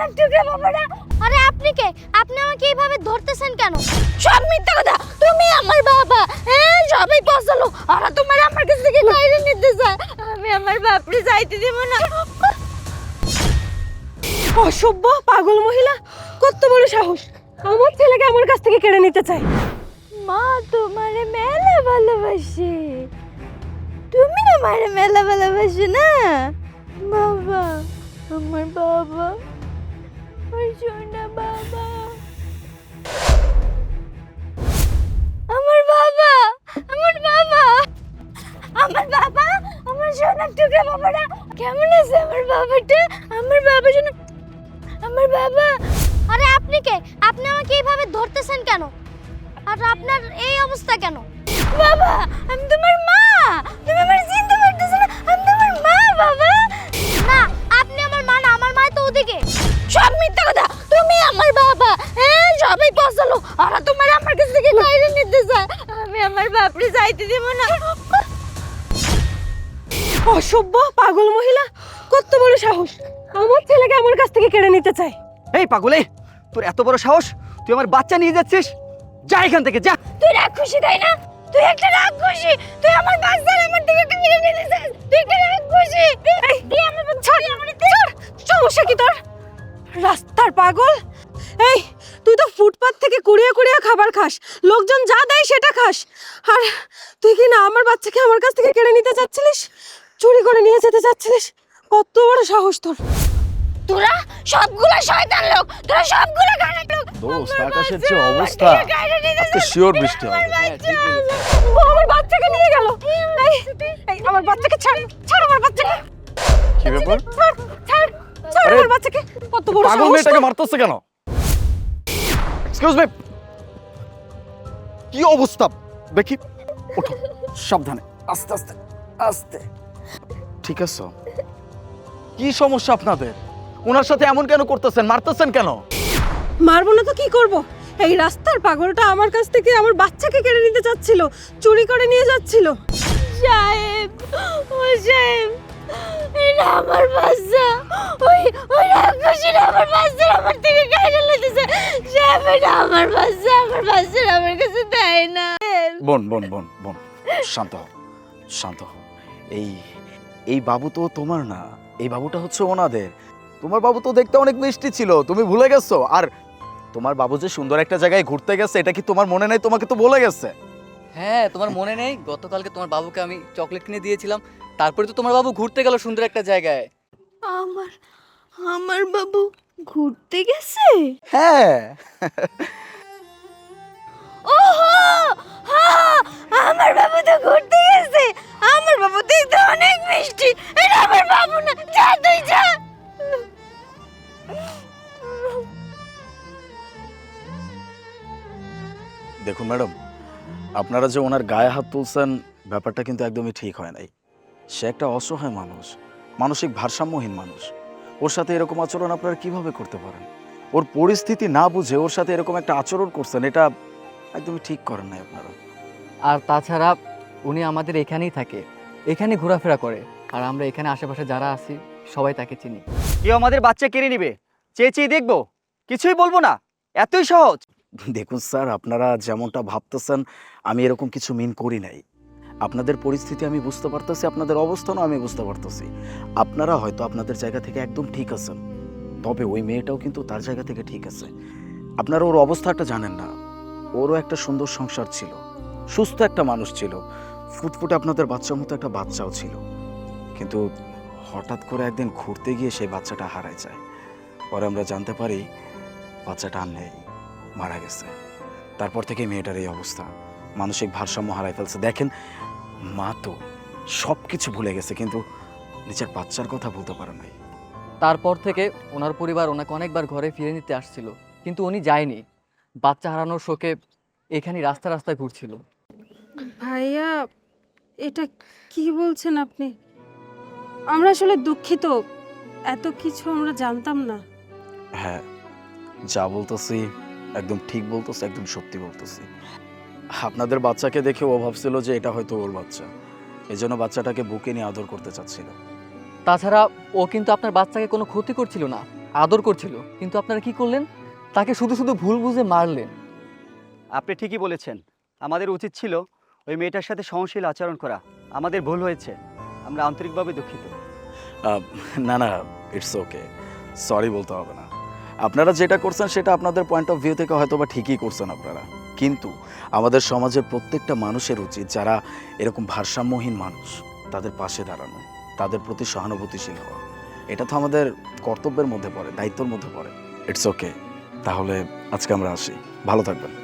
সোনার টুকরা বাবাটা আরে আপনি কে? আপনি আমাকে এইভাবে ধরতেছেন কেন? সব মিথ্যা কথা। তুমি আমার বাবা হ্যাঁ? সবাই পছন্দ আর তোমার আমার কাছ থেকে বাইরে নিতে চায়? আমি আমার বাপরে যাইতে দেব না। অসভ্য পাগল মহিলা। কত বড় সাহস। আমার ছেলেকে আমার কাছ থেকে কেড়ে নিতে চাই মা তোমারে মেলা ভালোবাসে। তুমি আমারে মেলা ভালোবাসো না? বাবা আমার বাবা। আমার সোনা বাবা। আমার বাবা আমার বাবা। আমার বাবা, আমার সোনার টুকরা বাবাটা কেমন আছে আমার বাবাটা? আমার বাবা শোনা আমার বাবা। আরে আপনি কে? আপনি আমাকে এইভাবে ধরতেছেন কেন? আর আপনার এই অবস্থা কেন? বাবা, আমি বাপরে যাইতে দেব না। অসভ্য পাগল মহিলা কত বড় সাহস। আমার ছেলেকে আমার কাছ থেকে কেড়ে নিতে চায়। এই পাগলে তোর এত বড় সাহস? তুই আমার বাচ্চা নিয়ে যাচ্ছিস? যা এখান থেকে যা। তুই রাগ খুশি তাই না? তুই একটা রাগ খুশি তুই আমার বাচ্চা আমার থেকে কেড়ে নিতে চাস। খাস। লোকজন যা দেয় সেটা খাস। আর তুই কি না আমার বাচ্চাকে আমার কাছ থেকে কেড়ে নিতে চাচ্ছিলিস? চুরি করে নিয়ে যেতে চাচ্ছিলিস? কত বড় সাহস তোর। তোরা সবগুলা শয়তান লোক। তোরা সবগুলা খারাপ লোক। দোস্ত, আমার আকাশের যে অবস্থা, আজকে চাস। বৃষ্টি হবে। ও আমার বাচ্চাকে নিয়ে গেল। আমার বাচ্চাকে ছাড় ছাড় আমার বাচ্চাকে। কি ব্যাপার? ছাড় ছাড় ছাড় আমার বাচ্চাকে। কত বড় পাগল সাহস মেয়েটাকে? মারতেছে কেন? এক্সকিউজ মি কি অবস্থা? দেখি ওঠো সাবধানে আস্তে আস্তে আস্তে। ঠিক আছে? কি সমস্যা আপনাদের? ওনার সাথে এমন কেন করতেছেন? মারতেছেন কেন? মারবো না তো কি করব? এই রাস্তার পাগলটা আমার কাছ থেকে আমার বাচ্চাকে কেড়ে নিতে চাচ্ছিল চুরি করে নিয়ে যাচ্ছিল। সাহেব ও সাহেব এটা আমার বাচ্চা। ওই ওই রাক্ষসীরা আমার বাচ্চা আমার থেকে কেড়ে নিতেছে সাহেব এটা আমার বাচ্চা। আমার বাচ্চা আমার কাছে দেয় না। বোন বোন বোন বোন শান্ত হও শান্ত হও। এই এই বাবু তো তোমার না এই বাবুটা হচ্ছে ওনাদের। তোমার বাবু তো দেখতে অনেক মিষ্টি ছিল তুমি ভুলে গেছো। আর তোমার বাবু যে সুন্দর একটা জায়গায় ঘুরতে গেছে এটা কি তোমার মনে নেই? তোমাকে তো বলে গেছে। হ্যাঁ তোমার মনে নেই? গতকালকে তোমার বাবুকে আমি চকলেট কিনে দিয়েছিলাম। তারপরে তো তোমার বাবু ঘুরতে গেল সুন্দর একটা জায়গায়। আমার আমার বাবু ঘুরতে গেছে? হ্যাঁ। আমার বাবু তো ঘুরতে গেছে। আমার বাবু দেখতে অনেক মিষ্টি। এটা আমার বাবু না। যা তুই যা। দেখুন ম্যাডাম, আপনারা যে ওনার গায়ে হাত তুলছেন, ব্যাপারটা কিন্তু একদমই ঠিক হয় নাই। সে একটা অসহায় মানুষ, মানসিক ভারসাম্যহীন মানুষ। ওর সাথে এরকম আচরণ আপনারা কীভাবে করতে পারেন? ওর পরিস্থিতি না বুঝে ওর সাথে এরকম একটা আচরণ করছেন, এটা একদমই ঠিক করেন নাই আপনারা। আর তাছাড়া উনি আমাদের এখানেই থাকে। এখানে ঘোরাফেরা করে। আর আমরা এখানে আশেপাশে যারা আছি সবাই তাকে চিনি। কেউ আমাদের বাচ্চা কেড়ে নিবে? চেয়ে চেয়ে দেখব? কিছুই বলব না। এতই সহজ। দেখুন স্যার আপনারা যেমনটা ভাবতেছেন আমি এরকম কিছু মিন করি নাই। আপনাদের পরিস্থিতি আমি বুঝতে পারতেছি আপনাদের অবস্থানও আমি বুঝতে পারতেছি। আপনারা হয়তো আপনাদের জায়গা থেকে একদম ঠিক আছেন। তবে ওই মেয়েটাও কিন্তু তার জায়গা থেকে ঠিক আছে। আপনারা ওর অবস্থাটা জানেন না। ওরও একটা সুন্দর সংসার ছিল। সুস্থ একটা মানুষ ছিল। ফুটফুটে আপনাদের বাচ্চার মতো একটা বাচ্চাও ছিল। কিন্তু হঠাৎ করে একদিন ঘুরতে গিয়ে সেই বাচ্চাটা হারায় যায়। পরে আমরা জানতে পারি বাচ্চাটা আর নেই মারা গেছে। তারপর থেকে মেয়েটার এই অবস্থা। মানসিক ভারসাম্য হারাই ফেলছে। দেখেন, মা তো সব কিছু ভুলে গেছে, কিন্তু নিজের বাচ্চার কথা ভুলতে পারে নাই। তারপর থেকে ওনার পরিবার ওনাকে অনেকবার ঘরে ফিরে নিতে আসছিল, কিন্তু উনি যায়নি। বাচ্চা হারানোর শোকে এখানে রাস্তা রাস্তায় ঘুরছিল। ভাইয়া এটা কি বলছেন আপনি? আমরা আসলে দুঃখিত। এত কিছু আমরা জানতাম না। হ্যাঁ যা বলতেছি একদম ঠিক বলতেছি একদম সত্যি বলতেছি। আপনাদের বাচ্চাকে দেখে ও ভাবছিল যে এটা হয়তো ওর বাচ্চা। এই জন্য বাচ্চাটাকে বুকে নিয়ে আদর করতে চাচ্ছিল। তাছাড়া ও কিন্তু আপনার বাচ্চাকে কোনো ক্ষতি করছিল না আদর করছিল। কিন্তু আপনারা কি করলেন? তাকে শুধু শুধু ভুল বুঝে মারলেন। আপনি ঠিকই বলেছেন। আমাদের উচিত ছিল ওই মেয়েটার সাথে সহনশীল আচরণ করা আমাদের ভুল হয়েছে। আমরা আন্তরিকভাবে দুঃখিত। না না ইটস ওকে সরি বলতে হবে না। আপনারা যেটা করছেন সেটা আপনাদের পয়েন্ট অফ ভিউ থেকে হয়তো বা ঠিকই করছেন আপনারা। কিন্তু আমাদের সমাজের প্রত্যেকটা মানুষের উচিত যারা এরকম ভারসাম্যহীন মানুষ, তাদের পাশে দাঁড়ানো, তাদের প্রতি সহানুভূতিশীল হওয়া। এটা তো আমাদের কর্তব্যের মধ্যে পড়ে, দায়িত্বের মধ্যে পড়ে। ইটস ওকে তাহলে আজকে আমরা আসি। ভালো থাকবেন।